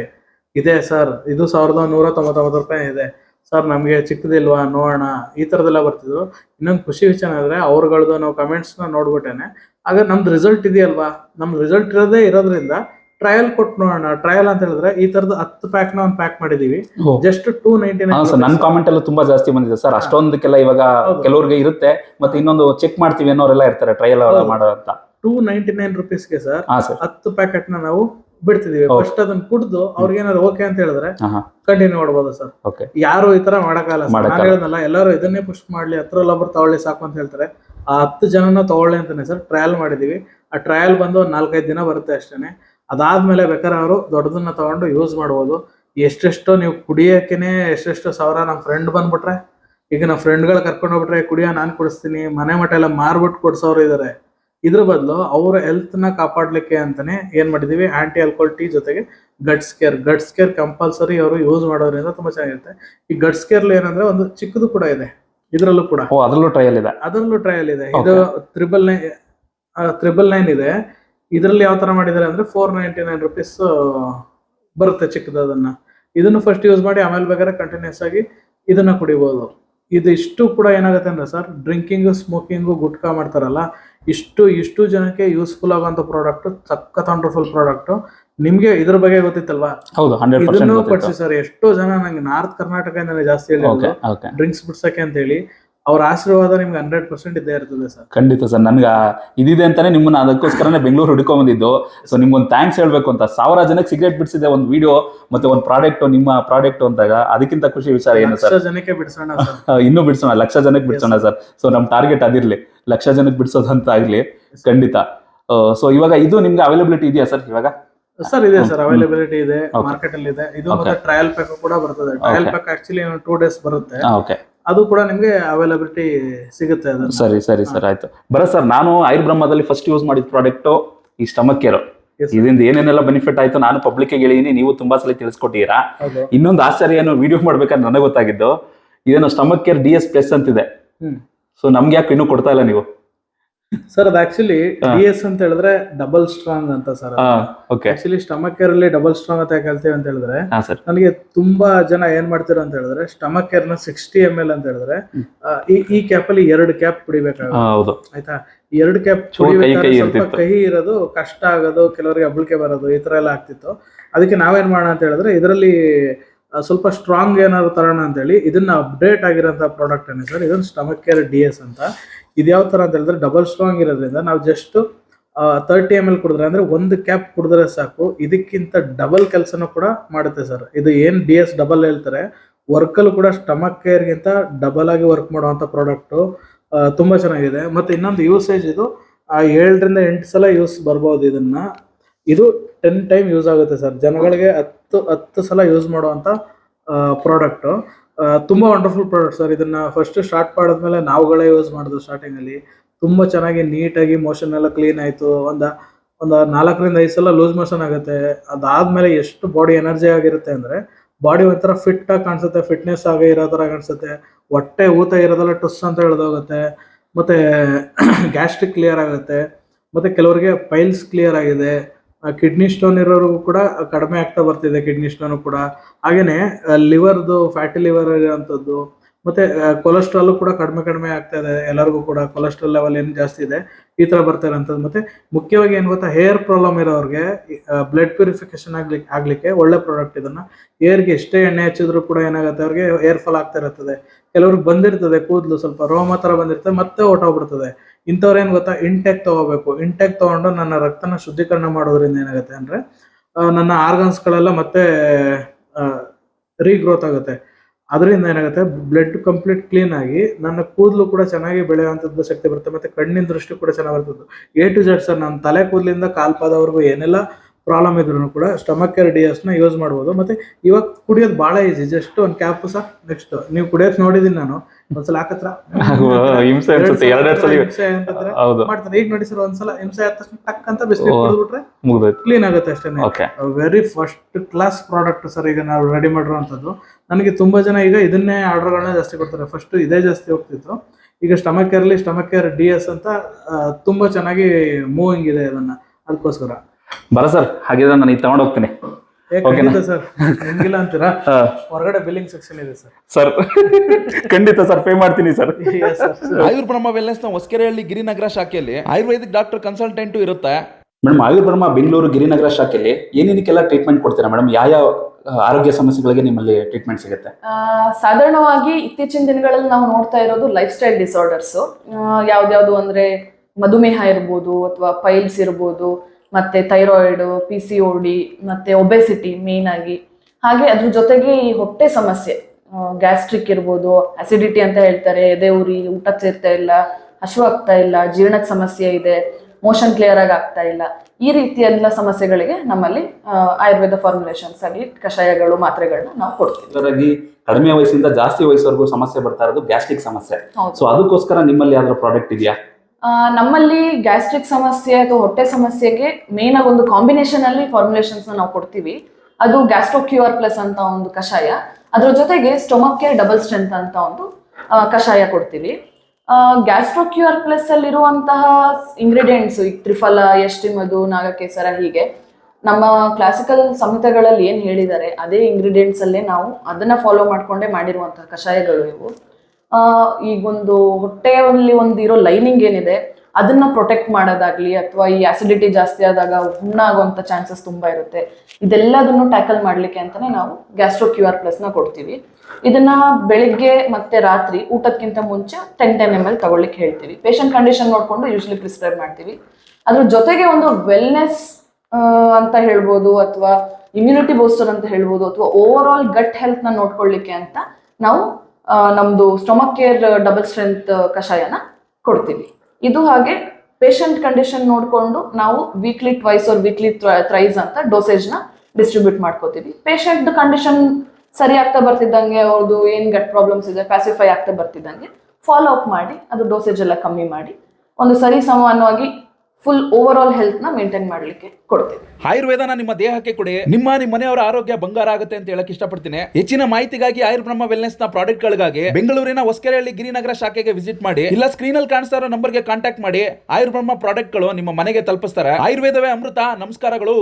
ಇದೆ ಸರ್. ಇದು ಸಾವಿರದ ನೂರ ತೊಂಬತ್ತೊಂಬತ್ತು ರೂಪಾಯಿ ಇದೆ. ಸರ್, ನಮಗೆ ಚಿಕ್ಕದಿಲ್ವಾ? ನೋಡೋಣ. ಈ ಥರದ್ದೆಲ್ಲ ಬರ್ತಿದ್ರು. ಇನ್ನೊಂದು ಖುಷಿ ವಿಚಾರ ಅಂದರೆ ಅವ್ರುಗಳ್ದು ನಾವು ಕಮೆಂಟ್ಸ್ನ ನೋಡ್ಬಿಟ್ಟೇನೆ. ಆಗ ನಮ್ದು ರಿಸಲ್ಟ್ ಇದೆಯಲ್ವಾ? ನಮ್ದು ರಿಸಲ್ಟ್ ಇರೋದೇ ಇರೋದ್ರಿಂದ ಟ್ರಯಲ್ ಕೊಟ್ಟು ನೋಡೋಣ ಟ್ರಯಲ್ ಅಂತ ಹೇಳಿದ್ರೆ ಈ ತರದ ಹತ್ತು ಪ್ಯಾಕ್ನ ಒಂದು ಪ್ಯಾಕ್ ಮಾಡಿದೀವಿ. Just two ninety nine sir ನನ್ನ ಕಾಮೆಂಟ್ ಎಲ್ಲ ತುಂಬಾ ಜಾಸ್ತಿ ಬಂದಿದೆ ಸರ್ ಅಷ್ಟೊಂದಕ್ಕೆಲ್ಲ ಇವಾಗ. ಕೆಲವ್ರಿಗೆ ಇರುತ್ತೆ ಮತ್ತೆ ಇನ್ನೊಂದು ಚೆಕ್ ಮಾಡ್ತೀವಿ ಅನ್ನೋರೆಲ್ಲ ಇರ್ತಾರೆ ಟ್ರಯಲ್ ಮಾಡೋ ಅಂತ. ಟೂ ನೈಂಟಿ ನೈನ್ ರುಪೀಸ್ಗೆ ಸರ್ ಹತ್ತು ಪ್ಯಾಕೆಟ್ನ ನಾವು ಬಿಡ್ತಿದೀವಿ. ಫಸ್ಟ್ ಅದನ್ನ ಕುಡ್ದು ಅವ್ರಿಗೆ ಏನಾದ್ರು ಓಕೆ ಅಂತ ಹೇಳಿದ್ರೆ ಕಂಟಿನ್ಯೂ ಮಾಡ್ಬೋದು ಸರ್. ಯಾರು ಈ ತರ ಮಾಡಕ್ಕಾಗಲ್ಲ. ನಾನು ಹೇಳಿದ್ನಲ್ಲ ಎಲ್ಲರೂ ಇದನ್ನೇ ಪುಷ್ ಮಾಡ್ಲಿ ಹತ್ರಲ್ಲ ಒಬ್ರು ತಗೊಳ್ಳಿ ಸಾಕು ಅಂತ ಹೇಳ್ತಾರೆ. ಆ ಹತ್ತು ಜನನ ತಗೊಳ್ಳಿ ಅಂತಾನೆ ಸರ್ ಟ್ರಯಲ್ ಮಾಡಿದೀವಿ. ಆ ಟ್ರಯಲ್ ಬಂದು ಒಂದ್ ನಾಲ್ಕೈದು ದಿನ ಬರುತ್ತೆ ಅಷ್ಟೇನೆ. ಅದಾದ್ಮೇಲೆ ಬೇಕಾದ್ರೆ ಅವರು ದೊಡ್ಡದನ್ನ ತಗೊಂಡು ಯೂಸ್ ಮಾಡ್ಬೋದು. ಎಷ್ಟೆಷ್ಟೋ ನೀವು ಕುಡಿಯೋಕೆನೆ ಎಷ್ಟೆಷ್ಟೋ ಸಾವಿರ ನಮ್ಮ ಫ್ರೆಂಡ್ ಬಂದ್ಬಿಟ್ರೆ. ಈಗ ನಮ್ಮ ಫ್ರೆಂಡ್ಗಳು ಕರ್ಕೊಂಡು ಹೋಗ್ಬಿಟ್ರೆ ಕುಡಿಯೋ ನಾನು ಕುಡಿಸ್ತೀನಿ. ಮನೆ ಮಠ ಎಲ್ಲ ಮಾರ್ಬಿಟ್ಟು ಕೊಡ್ಸೋರು ಇದಾರೆ. ಇದ್ರ ಬದಲು ಅವರ ಹೆಲ್ತ್ನ ಕಾಪಾಡ್ಲಿಕ್ಕೆ ಅಂತಾನೆ ಏನ್ ಮಾಡಿದೀವಿ? ಆಂಟಿ ಆಲ್ಕೋಲ್ ಟೀ ಜೊತೆಗೆ guts care guts care compulsory ಅವರು ಯೂಸ್ ಮಾಡೋದ್ರಿಂದ ತುಂಬಾ ಚೆನ್ನಾಗಿರುತ್ತೆ. ಈ ಗಟ್ಸ್ ಕೇರ್ ಏನಂದ್ರೆ ಒಂದು ಚಿಕ್ಕದು ಕೂಡ ಇದೆ. ಇದರಲ್ಲೂ ಕೂಡ. ಅದ್ರಲ್ಲೂ ಟ್ರಯಲ್ ಇದೆ. ಅದರಲ್ಲೂ ಟ್ರಯಲ್ ಇದೆ. ಇದು ತ್ರಿಬಲ್ ನೈನ್ ತ್ರಿಬಲ್ ನೈನ್ ಇದೆ. ಇದರಲ್ಲಿ ಯಾವ ತರ ಮಾಡಿದ್ದಾರೆ ಅಂದ್ರೆ ಫೋರ್ ನೈಂಟಿ ನೈನ್ ರುಪೀಸ್ ಬರುತ್ತೆ ಚಿಕ್ಕದು ಅದನ್ನ ಇದನ್ನು ಫಸ್ಟ್ ಯೂಸ್ ಮಾಡಿ ಆಮೇಲೆ ಬೇಕಾದ್ರೆ ಕಂಟಿನ್ಯೂಸ್ ಆಗಿ ಇದನ್ನ ಕುಡಿಬಹುದು ಇದು ಇಷ್ಟು ಕೂಡ ಏನಾಗುತ್ತೆ ಅಂದ್ರೆ ಸರ್ ಡ್ರಿಂಕಿಂಗ್ ಸ್ಮೋಕಿಂಗು ಗುಟ್ಕಾ ಮಾಡ್ತಾರಲ್ಲ ಇಷ್ಟು ಇಷ್ಟು ಜನಕ್ಕೆ ಯೂಸ್ಫುಲ್ ಆಗುವಂತ ಪ್ರಾಡಕ್ಟ್ ಸಖತ್ ವಂಡರ್ಫುಲ್ ಪ್ರಾಡಕ್ಟ್ ನಿಮ್ಗೆ ಇದ್ರ ಬಗ್ಗೆ ಗೊತ್ತಿತ್ತಲ್ವಾ? ಹೌದು ಇದನ್ನು ಪಡಿಸಿ ಸರ್ ಎಷ್ಟೋ ಜನ ನಂಗೆ ನಾರ್ತ್ ಕರ್ನಾಟಕದಿಂದ ಜಾಸ್ತಿ ಡ್ರಿಂಕ್ಸ್ ಬಿಡ್ಸಕ್ಕೆ ಅಂತ ಹೇಳಿ ಅವ್ರ ಆಶೀರ್ವಾದ ನಿಮ್ಗೆ ಹಂಡ್ರೆಡ್ ಪರ್ಸೆಂಟ್ ಇದ್ದೇ ಇರ್ತದೆ ಸರ್. ಖಂಡಿತ ಸರ್ ನನ್ಗೆ ಇದಿದೆ ಅಂತಾನೆ ನಿಮ್ಮನ್ನ ಅದಕ್ಕೋಸ್ಕರನೇ ಬೆಂಗಳೂರು ಹುಡ್ಕೊಂಡ್ ಬಂದಿದ್ದು. ಸೊ ನಿಮ್ಗೊಂದು ಥ್ಯಾಂಕ್ಸ್ ಹೇಳ್ಬೇಕು ಅಂತ. ಸಾವಿರ ಜನಕ್ಕೆ ಸಿಗರೇಟ್ ಬಿಡಿಸಿದೆ ಒಂದು ವಿಡಿಯೋ ಮತ್ತೆ ಒಂದು ಪ್ರಾಡಕ್ಟ್ ನಿಮ್ಮ ಪ್ರಾಡಕ್ಟ್ ಅಂದಾಗ ಅದಕ್ಕಿಂತ ಖುಷಿ ವಿಚಾರ ಏನು ಸರ್? ಲಕ್ಷ ಜನಕ್ಕೆ ಬಿಡಿಸೋಣ ಇನ್ನೂ ಬಿಡಿಸೋಣ ಲಕ್ಷ ಜನಕ್ಕೆ ಬಿಡಿಸೋಣ ಸರ್. ಸೊ ನಮ್ ಟಾರ್ಗೆಟ್ ಅದಿರ್ಲಿ. ಲಕ್ಷ ಜನಕ್ಕೆ ಬಿಡಿಸೋದಂತ ಆಗಲಿ ಖಂಡಿತ. ಸೊ ಇವಾಗ ಇದು ನಿಮ್ಗೆ ಅವೈಲಬಿಲಿಟಿ ಇದೆಯಾ ಸರ್ ಇವಾಗ? ಸರ್ ಇದೆ ಸರ್ ಅವೈಲಬಿಲಿಟಿ ಇದೆ ಮಾರ್ಕೆಟ್ ಅಲ್ಲಿ ಇದೆ. ಇದು. ಮತ್ತೆ ಟ್ರಯಲ್ ಪ್ಯಾಕ್ ಕೂಡ ಬರ್ತದೆ. Trial. Pack actually two days ಬರುತ್ತೆ. ಓಕೆ ಅದು ಕೂಡ ನಿಮ್ಗೆ ಅವೈಲಬಿಲಿಟಿ ಸಿಗುತ್ತೆ ಅದು ಸರಿ ಸರಿ ಸರ್ ಆಯ್ತು. ಬರ ಸರ್ ನಾನು ಆಯುರ್ ಬ್ರಹ್ಮದಲ್ಲಿ ಫಸ್ಟ್ ಯೂಸ್ ಮಾಡಿದ ಪ್ರಾಡಕ್ಟ್ ಈ ಸ್ಟಮಕ್ ಕೇರ್ ಇದರಿಂದ ಏನೇನೆಲ್ಲ ಬೆನಿಫಿಟ್ ಆಯ್ತು ನಾನು ಪಬ್ಲಿಕ್ ಹೇಳಿದೀನಿ ನೀವು ತುಂಬಾ ಸಲ ತಿಳಿಸ್ಕೊಟ್ಟಿರಾ ಇನ್ನೊಂದು ಆಶ್ಚರ್ಯ ಏನು ವಿಡಿಯೋ ಮಾಡ್ಬೇಕಾದ್ರೆ ನನಗೆ ಗೊತ್ತಾಗಿದ್ದು ಇದೇನೋ stomach care D S plus ಅಂತಿದೆ. ಸೊ ನಮ್ಗೆ ಯಾಕೆ ಇನ್ನೂ ಕೊಡ್ತಾ ಇಲ್ಲ ನೀವು? ಸರ್ ಅದು ಆಕ್ಚುಲಿ. ಡಿ ಎಸ್ ಅಂತ ಹೇಳಿದ್ರೆ ಡಬಲ್ ಸ್ಟ್ರಾಂಗ್ ಅಂತ ಸರ್ ಆಕ್ಚುಲಿ ಸ್ಟಮಕ್ ಕೇರ್ ಅಲ್ಲಿ ಡಬಲ್ ಸ್ಟ್ರಾಂಗ್ ಅಂತ ಕಲ್ತೀವಿ ಅಂತ ಹೇಳಿದ್ರೆ ನನಗೆ ತುಂಬಾ ಜನ ಏನ್ ಮಾಡ್ತಿರೋ ಅಂತ ಹೇಳಿದ್ರೆ ಸ್ಟಮಕ್ ಕೇರ್ನ ಸಿಕ್ಸ್ಟಿ ಎಂ ಎಲ್ ಅಂತ ಹೇಳಿದ್ರೆ ಈ ಈ ಕ್ಯಾಪ್ ಅಲ್ಲಿ ಎರಡು ಕ್ಯಾಪ್ ಕುಡಿಬೇಕಾಗುತ್ತೆ. ಆಯ್ತಾ? ಎರಡು ಕ್ಯಾಪ್ ಸ್ವಲ್ಪ ಕಹಿ ಇರೋದು ಕಷ್ಟ ಆಗೋದು ಕೆಲವರಿಗೆ ಅಬ್ಳಿಕೆ ಬರೋದು ಈ ತರ ಎಲ್ಲ ಆಗ್ತಿತ್ತು. ಅದಕ್ಕೆ ನಾವೇನ್ ಮಾಡೋಣ ಅಂತ ಹೇಳಿದ್ರೆ ಇದರಲ್ಲಿ ಸ್ವಲ್ಪ ಸ್ಟ್ರಾಂಗ್ ಏನಾದ್ರು ತರೋಣ ಅಂತ ಹೇಳಿ ಇದನ್ನ ಅಪ್ಡೇಟ್ ಆಗಿರೋಂಥ ಪ್ರಾಡಕ್ಟ್ ಏನೇ ಸರ್? ಇದೊಂದು ಸ್ಟಮಕ್ ಕೇರ್ ಡಿ ಎಸ್ ಅಂತ. ಇದು ಯಾವ ತರ ಅಂತ ಹೇಳಿದ್ರೆ ಡಬಲ್ ಸ್ಟ್ರಾಂಗ್ ಇರೋದ್ರಿಂದ ನಾವು ಜಸ್ಟ್ ತರ್ಟಿ ಎಂ ಎಲ್ ಕುಡಿದ್ರೆ ಅಂದ್ರೆ ಒಂದು ಕ್ಯಾಪ್ ಕುಡಿದ್ರೆ ಸಾಕು. ಇದಕ್ಕಿಂತ ಡಬಲ್ ಕೆಲಸನೂ ಕೂಡ ಮಾಡುತ್ತೆ ಸರ್. ಇದು ಏನ್ ಡಿ ಎಸ್ ಡಬಲ್ ಹೇಳ್ತಾರೆ. ವರ್ಕಲ್ಲೂ ಕೂಡ ಸ್ಟಮಕ್ ಕೇರ್ಗಿಂತ ಡಬಲ್ ಆಗಿ ವರ್ಕ್ ಮಾಡುವಂಥ ಪ್ರಾಡಕ್ಟು ತುಂಬಾ ಚೆನ್ನಾಗಿದೆ. ಮತ್ತೆ ಇನ್ನೊಂದು ಯೂಸೇಜ್ ಇದು ಏಳರಿಂದ ಎಂಟು ಸಲ ಯೂಸ್ ಬರ್ಬೋದು ಇದನ್ನ. ಇದು ಟೆನ್ ಟೈಮ್ ಯೂಸ್ ಆಗುತ್ತೆ ಸರ್. ಜನಗಳಿಗೆ ಹತ್ತು ಹತ್ತು ಸಲ ಯೂಸ್ ಮಾಡುವಂತ ಪ್ರಾಡಕ್ಟ್ ತುಂಬಾ ವಂಡರ್ಫುಲ್ ಪ್ರಾಡಕ್ಟ್ ಸರ್ ಇದನ್ನ ಫಸ್ಟ್ ಸ್ಟಾರ್ಟ್ ಮಾಡಿದ್ಮೇಲೆ ನಾವುಗಳೇ ಯೂಸ್ ಮಾಡಿದ್ವು ಸ್ಟಾರ್ಟಿಂಗ್ ಅಲ್ಲಿ. ತುಂಬಾ ಚೆನ್ನಾಗಿ ನೀಟಾಗಿ ಮೋಷನ್ ಎಲ್ಲ ಕ್ಲೀನ್ ಆಯ್ತು. ಒಂದ, ಒಂದು ನಾಲ್ಕರಿಂದ ಐದು ಸಲ ಲೂಸ್ ಮೋಷನ್ ಆಗುತ್ತೆ. ಅದಾದ್ಮೇಲೆ ಎಷ್ಟು ಬಾಡಿ ಎನರ್ಜಿ ಆಗಿರುತ್ತೆ ಅಂದ್ರೆ ಬಾಡಿ ಒಂಥರ ಫಿಟ್ ಆಗಿ ಕಾಣಿಸುತ್ತೆ. ಫಿಟ್ನೆಸ್ ಆಗಿ ಇರೋ ತರ ಕಾಣಿಸುತ್ತೆ. ಹೊಟ್ಟೆ ಊತ ಇರೋದೆಲ್ಲ ಟುಸ್ ಅಂತ ಹೇಳ್ದೋಗುತ್ತೆ. ಮತ್ತೆ ಗ್ಯಾಸ್ಟ್ರಿಕ್ ಕ್ಲಿಯರ್ ಆಗುತ್ತೆ. ಮತ್ತೆ ಕೆಲವರಿಗೆ ಪೈಲ್ಸ್ ಕ್ಲಿಯರ್ ಆಗಿದೆ. ಕಿಡ್ನಿ ಸ್ಟೋನ್ ಇರೋರಿಗೂ ಕೂಡ ಕಡಿಮೆ ಆಗ್ತಾ ಬರ್ತಿದೆ ಕಿಡ್ನಿ ಸ್ಟೋನು ಕೂಡ. ಹಾಗೇನೆ ಲಿವರ್ದು ಫ್ಯಾಟಿ ಲಿವರ್ ಇರೋಂಥದ್ದು ಮತ್ತೆ ಕೊಲೆಸ್ಟ್ರಾಲು ಕೂಡ ಕಡಿಮೆ ಕಡಿಮೆ ಆಗ್ತಾ ಇದೆ, ಎಲ್ಲರಿಗೂ ಕೂಡ ಕೊಲೆಸ್ಟ್ರಾಲ್ ಲೆವೆಲ್ ಏನು ಜಾಸ್ತಿ ಇದೆ, ಈ ತರ ಬರ್ತಾ ಇರೋಂಥದ್ದು. ಮತ್ತೆ, ಮುಖ್ಯವಾಗಿ ಏನು ಗೊತ್ತಾ ಹೇರ್ ಪ್ರಾಬ್ಲಮ್ ಇರೋರಿಗೆ ಬ್ಲಡ್ ಪ್ಯೂರಿಫಿಕೇಶನ್ ಆಗ್ಲಿಕ್ಕೆ ಆಗಲಿಕ್ಕೆ ಒಳ್ಳೆ ಪ್ರಾಡಕ್ಟ್ ಇದನ್ನ. ಹೇರ್ಗೆ ಎಷ್ಟೇ ಎಣ್ಣೆ ಹಚ್ಚಿದ್ರು ಕೂಡ ಏನಾಗುತ್ತೆ, ಅವ್ರಿಗೆ ಹೇರ್ ಫಾಲ್ ಆಗ್ತಾ ಇರ್ತದೆ ಕೆಲವ್ರಿಗೆ ಬಂದಿರ್ತದೆ ಕೂದಲು ಸ್ವಲ್ಪ ರೋಮ ಥರ ಬಂದಿರ್ತದೆ, ಮತ್ತೆ ಹೊಟ್ಟೋಗ್ಬಿಡ್ತದೆ ಇಂಥವ್ರು ಏನ್ ಗೊತ್ತಾ? ಇಂಟೆಕ್ ತಗೋಬೇಕು. ಇಂಟೆಕ್ ತಗೊಂಡು ನನ್ನ ರಕ್ತನ ಶುದ್ಧೀಕರಣ ಮಾಡೋದ್ರಿಂದ ಏನಾಗುತ್ತೆ ಅಂದ್ರೆ ನನ್ನ ಆರ್ಗನ್ಸ್ ಗಳೆಲ್ಲ ಮತ್ತೆ ರೀಗ್ರೋತ್ ಆಗುತ್ತೆ. ಅದರಿಂದ ಏನಾಗುತ್ತೆ? ಬ್ಲಡ್ ಕಂಪ್ಲೀಟ್ ಕ್ಲೀನ್ ಆಗಿ ನನ್ನ ಕೂದಲು ಕೂಡ ಚೆನ್ನಾಗಿ ಬೆಳೆಯುವಂಥದ್ದು ಶಕ್ತಿ ಬರುತ್ತೆ. ಮತ್ತೆ ಕಣ್ಣಿನ ದೃಷ್ಟಿ ಕೂಡ ಚೆನ್ನಾಗಿ ಬರ್ತದ್ದು ಎ ಟು ಜೆಡ್ ಸರ್, ನನ್ನ ತಲೆ ಕೂದಲಿಂದ ಕಾಲ್ಪಾದವರೆಗೂ ಏನೆಲ್ಲ ಪ್ರಾಬ್ಲಮ್ ಇದ್ರು ಕೂಡ ಸ್ಟಮಕ್ ಕೇರ್ ಡಿ ಯೂಸ್ ಮಾಡ್ಬೋದು. ಮತ್ತೆ ಇವಾಗ ಕುಡಿಯೋದು ಭಾಳ ಈಸಿ ಜಸ್ಟ್ ಒಂದು ಕ್ಯಾಪ್ ಸಹ ನೆಕ್ಸ್ಟ್ ನೀವು ಕುಡಿಯೋದು ನೋಡಿದೀನಿ ನಾನು. ಒಂದ್ಸಲ ಹಾಕತ್ರ? ಹಿಂಸೆ ಅನ್ಸುತ್ತೆ. ಎರಡೆರಡು ಸಲ ಹೌದು. ಮಾಡ್ತಾರೆ. ಈಗ ನೋಡಿ ಸರ್ ಒಂದ್ಸಲ ಹಿಂಸೆ ಆದ ತಕ್ಷಣ ಟಕ್ ಅಂತ ಬಿಸ್ಕೆಟ್ ಓ. ಕುಡಿದ್ಬಿಟ್ರೆ ಮುಗ್ದೋಯ್ತು. ಕ್ಲೀನ್ ಆಗುತ್ತೆ ಅಷ್ಟೇ. Very first class product sir ಈಗ ನಾವು ರೆಡಿ ಮಾಡಿರುವಂಥದ್ದು. ನನಗೆ ತುಂಬಾ ಜನ ಈಗ ಇದನ್ನೇ ಆರ್ಡರ್ಗಳನ್ನ ಜಾಸ್ತಿ ಕೊಡ್ತಾರೆ. ಫಸ್ಟ್ ಇದೇ ಜಾಸ್ತಿ ಹೋಗ್ತಿತ್ತು. ಈಗ ಸ್ಟಮಕ್ ಕೇರ್ಲಿ ಸ್ಟಮಕ್ ಕೇರ್ ಡಿ ಎಸ್ ಅಂತ ತುಂಬಾ ಚೆನ್ನಾಗಿ ಮೂವಿಂಗ್ ಇದೆ ಅದನ್ನ. ಅದಕ್ಕೋಸ್ಕರ. ಬರ ಸರ್ ಹಾಗಿದ್ರೆ ನಾನು ಈಗ ತಗೊಂಡು ಹೋಗ್ತೀನಿ. ಸರ್. ನಿಮ್ಗಿಲ್ಲ ಅಂತೀರಾ? ಹೊರಗಡೆ ಬಿಲ್ಲಿಂಗ್ ಸೆಕ್ಷನ್ ಇದೆ ಸರ್. ಸರ್ ಖಂಡಿತ ಸರ್ ಪೇ ಮಾಡ್ತೀನಿ ಸರ್. ವೆಲ್ನೆಸ್ ನ ಹೊಸಕೆರೆಹಳ್ಳಿ ಗಿರಿನಗರ ಶಾಖೆಯಲ್ಲಿ ಆಯುರ್ವೇದಿಕ್ ಡಾಕ್ಟರ್ ಕನ್ಸಲ್ಟೆಂಟ್ ಇರುತ್ತೆ? ಮೇಡಮ್ ಆಯುರ್ಬ್ರಹ್ಮ ಬೆಂಗಳೂರು ಗಿರಿನಗರ ಶಾಖೆಯಲ್ಲಿ ಏನೇನಕ್ಕೆಲ್ಲ ಟ್ರೀಟ್ಮೆಂಟ್ ಕೊಡ್ತೀರಾ ಮೇಡಮ್ ಯಾವ ಯಾವ ಆರೋಗ್ಯ ಸಮಸ್ಯೆಗಳಿಗೆ ನಿಮ್ಮಲ್ಲಿ ಟ್ರೀಟ್ಮೆಂಟ್ ಸಿಗುತ್ತೆ? ಆ, ಸಾಧಾರಣವಾಗಿ ಇತ್ತೀಚಿನ ದಿನಗಳಲ್ಲಿ ನಾವು ನೋಡ್ತಾ ಇರೋದು ಲೈಫ್ ಸ್ಟೈಲ್ ಡಿಸಾರ್ಡರ್ಸ್ ಯಾವ್ದ್ಯಾವ್ದು ಅಂದ್ರೆ ಮಧುಮೇಹ ಇರ್ಬೋದು ಅಥವಾ ಪೈಲ್ಸ್ ಇರ್ಬೋದು ಮತ್ತೆ thyroid P C O D ಮತ್ತೆ ಒಬೆಸಿಟಿ ಮೇನ್ ಆಗಿ. ಹಾಗೆ ಅದ್ರ ಜೊತೆಗೆ ಈ ಹೊಟ್ಟೆ ಸಮಸ್ಯೆ ಗ್ಯಾಸ್ಟ್ರಿಕ್ ಇರ್ಬೋದು ಅಸಿಡಿಟಿ ಅಂತ ಹೇಳ್ತಾರೆ ಎದೆ ಉರಿ ಊಟ ಸೇರ್ತಾ ಇಲ್ಲ ಹಶು ಆಗ್ತಾ ಇಲ್ಲ ಜೀರ್ಣದ ಸಮಸ್ಯೆ ಇದೆ ಮೋಷನ್ ಕ್ಲಿಯರ್ ಆಗಿ ಆಗ್ತಾ ಇಲ್ಲ. ಈ ರೀತಿ ಎಲ್ಲ ಸಮಸ್ಯೆಗಳಿಗೆ ನಮ್ಮಲ್ಲಿ ಆಯುರ್ವೇದ ಫಾರ್ಮುಲೇಷನ್ಸ್ ಆಗಲಿ ಕಷಾಯಗಳು ಮಾತ್ರೆಗಳನ್ನ ನಾವು ಕೊಡ್ತೀವಿ. ಕಡಿಮೆ ವಯಸ್ಸಿಂದ ಜಾಸ್ತಿ ವಯಸ್ಸವರೆಗೂ ಸಮಸ್ಯೆ ಬರ್ತಾ ಇರೋದು ಗ್ಯಾಸ್ಟ್ರಿಕ್ ಸಮಸ್ಯೆ. ಸೊ ಅದಕ್ಕೋಸ್ಕರ ನಿಮ್ಮಲ್ಲಿ ಯಾವ್ದಾದ್ರು ಪ್ರಾಡಕ್ಟ್ ಇದೆಯಾ? ನಮ್ಮಲ್ಲಿ ಗ್ಯಾಸ್ಟ್ರಿಕ್ ಸಮಸ್ಯೆ ಅಥವಾ ಹೊಟ್ಟೆ ಸಮಸ್ಯೆಗೆ ಮೇನ್ ಆಗಿ ಒಂದು ಕಾಂಬಿನೇಷನ್ ಅಲ್ಲಿ ಫಾರ್ಮುಲೇಷನ್ಸ್ ನಾವು ಕೊಡ್ತೀವಿ. ಅದು ಗ್ಯಾಸ್ಟ್ರೋ ಕ್ಯೂಆರ್ ಪ್ಲಸ್ ಅಂತ ಒಂದು ಕಷಾಯ. ಅದ್ರ ಜೊತೆಗೆ ಸ್ಟೊಮಕ್ ಕೇರ್ ಡಬಲ್ ಸ್ಟ್ರೆಂತ್ ಅಂತ ಒಂದು ಕಷಾಯ ಕೊಡ್ತೀವಿ. ಗ್ಯಾಸ್ಟ್ರೋ ಕ್ಯೂಆರ್ ಪ್ಲಸ್ ಅಲ್ಲಿರುವಂತಹ ಇಂಗ್ರೀಡಿಯೆಂಟ್ಸ್ ಈಗ ತ್ರಿಫಲ, ಎಷ್ಟಿಮದು, ನಾಗಕೇಸರ ಹೀಗೆ ನಮ್ಮ ಕ್ಲಾಸಿಕಲ್ ಸಂಹಿತೆಗಳಲ್ಲಿ ಏನು ಹೇಳಿದ್ದಾರೆ, ಅದೇ ಇಂಗ್ರೀಡಿಯೆಂಟ್ಸ್ ಅಲ್ಲೇ ನಾವು ಅದನ್ನ ಫಾಲೋ ಮಾಡ್ಕೊಂಡೇ ಮಾಡಿರುವಂತಹ ಕಷಾಯಗಳು ಇವು. ಈಗೊಂದು ಹೊಟ್ಟೆಯಲ್ಲಿ ಒಂದು ಇರೋ ಲೈನಿಂಗ್ ಏನಿದೆ, ಅದನ್ನ ಪ್ರೊಟೆಕ್ಟ್ ಮಾಡೋದಾಗ್ಲಿ ಅಥವಾ ಈ ಆಸಿಡಿಟಿ ಜಾಸ್ತಿ ಆದಾಗ ಹುಣ್ಣ ಆಗುವಂತ ಚಾನ್ಸಸ್ ತುಂಬಾ ಇರುತ್ತೆ. ಇದೆಲ್ಲದನ್ನು ಟ್ಯಾಕಲ್ ಮಾಡ್ಲಿಕ್ಕೆ ಅಂತಾನೆ ನಾವು ಗ್ಯಾಸ್ಟ್ರೋ ಕ್ಯೂ ಆರ್ನ ಕೊಡ್ತೀವಿ. ಇದನ್ನ ಬೆಳಿಗ್ಗೆ ಮತ್ತೆ ರಾತ್ರಿ ಊಟಕ್ಕಿಂತ ಮುಂಚೆ ಟೆನ್ ಟೆನ್ ಎಂ ಎಲ್ ತಗೊಳ್ಳಿಕ್ಕೆ ಹೇಳ್ತೀವಿ. ಪೇಷಂಟ್ ಕಂಡೀಷನ್ ನೋಡ್ಕೊಂಡು ಯೂಶಲಿ ಪ್ರಿಸ್ಕ್ರೈಬ್ ಮಾಡ್ತೀವಿ. ಅದ್ರ ಜೊತೆಗೆ ಒಂದು ವೆಲ್ನೆಸ್ ಅಂತ ಹೇಳ್ಬೋದು ಅಥವಾ ಇಮ್ಯುನಿಟಿ ಬೂಸ್ಟರ್ ಅಂತ ಹೇಳ್ಬೋದು ಅಥವಾ ಓವರ್ ಆಲ್ ಗಟ್ ಹೆಲ್ತ್ನ ನೋಡ್ಕೊಳ್ಳಿಕ್ಕೆ ಅಂತ ನಾವು ಆ, ನಮ್ದು ಸ್ಟೊಮಕ್ ಕೇರ್ ಡಬಲ್ ಸ್ಟ್ರೆಂತ್ ಕಷಾಯನ ಕೊಡ್ತೀವಿ. ಇದು ಹಾಗೆ ಪೇಷಂಟ್ ಕಂಡೀಷನ್ ನೋಡಿಕೊಂಡು ನಾವು weekly twice or weekly thrice ಅಂತ ಡೋಸೇಜ್ನ ಡಿಸ್ಟ್ರಿಬ್ಯೂಟ್ ಮಾಡ್ಕೋತೀವಿ. ಪೇಷಂಟ್ ಕಂಡೀಷನ್ ಸರಿ ಆಗ್ತಾ ಬರ್ತಿದ್ದಂಗೆ ಅವ್ರದ್ದು ಏನು ಗಟ್ ಪ್ರಾಬ್ಲಮ್ಸ್ ಇದೆ ಪ್ಯಾಸಿಫೈ ಆಗ್ತಾ ಬರ್ತಿದ್ದಂಗೆ ಫಾಲೋ ಅಪ್ ಮಾಡಿ ಅದು ಡೋಸೇಜ್ ಎಲ್ಲ ಕಮ್ಮಿ ಮಾಡಿ ಒಂದು ಸರಿ ಸಮಾನವಾಗಿ ಫುಲ್ ಓವರ್ ಆಲ್ನ ಮೇಂಟೈನ್ ಮಾಡ್ಲಿಕ್ಕೆ ಕೊಡ್ತೀವಿ. ಆಯುರ್ವೇದನ ನಿಮ್ಮ ದೇಹಕ್ಕೆ ಕೊಡಿ. ನಿಮ್ಮ ನಿಮ್ಮ ಮನೆಯವರ ಆರೋಗ್ಯ ಬಂಗಾರ ಆಗುತ್ತೆ ಅಂತ ಹೇಳಕ್ ಇಷ್ಟಪಡ್ತೀನಿ. ಹೆಚ್ಚಿನ ಮಾಹಿತಿಗಾಗಿ ಆಯುರ್ಬ್ರಹ್ಮ ವೆಲ್ನೆಸ್ನ ಪ್ರಾಡಕ್ಟ್ ಗಳಿಗಾಗಿ ಬೆಂಗಳೂರಿನ ಹೊಸಕೆರೆಹಳ್ಳಿ ಗಿರಿನಗರ ಶಾಖೆಗೆ ವಿಸಿಟ್ ಮಾಡಿ. ಇಲ್ಲ ಸ್ಕ್ರೀನ್ ಅಲ್ಲಿ ಕಾಣಿಸ್ತಾ ಇರೋ ನಂಬರ್ಗೆ ಕಾಂಟ್ಯಾಕ್ಟ್ ಮಾಡಿ. ಆಯುರ್ಬ್ರಹ್ಮ ಪ್ರಾಡಕ್ಟ್ಗಳು ನಿಮ್ಮ ಮನೆಗೆ ತಲುಪಿಸ್ತಾರೆ. ಆಯುರ್ವೇದವೇ ಅಮೃತ. ನಮಸ್ಕಾರಗಳು.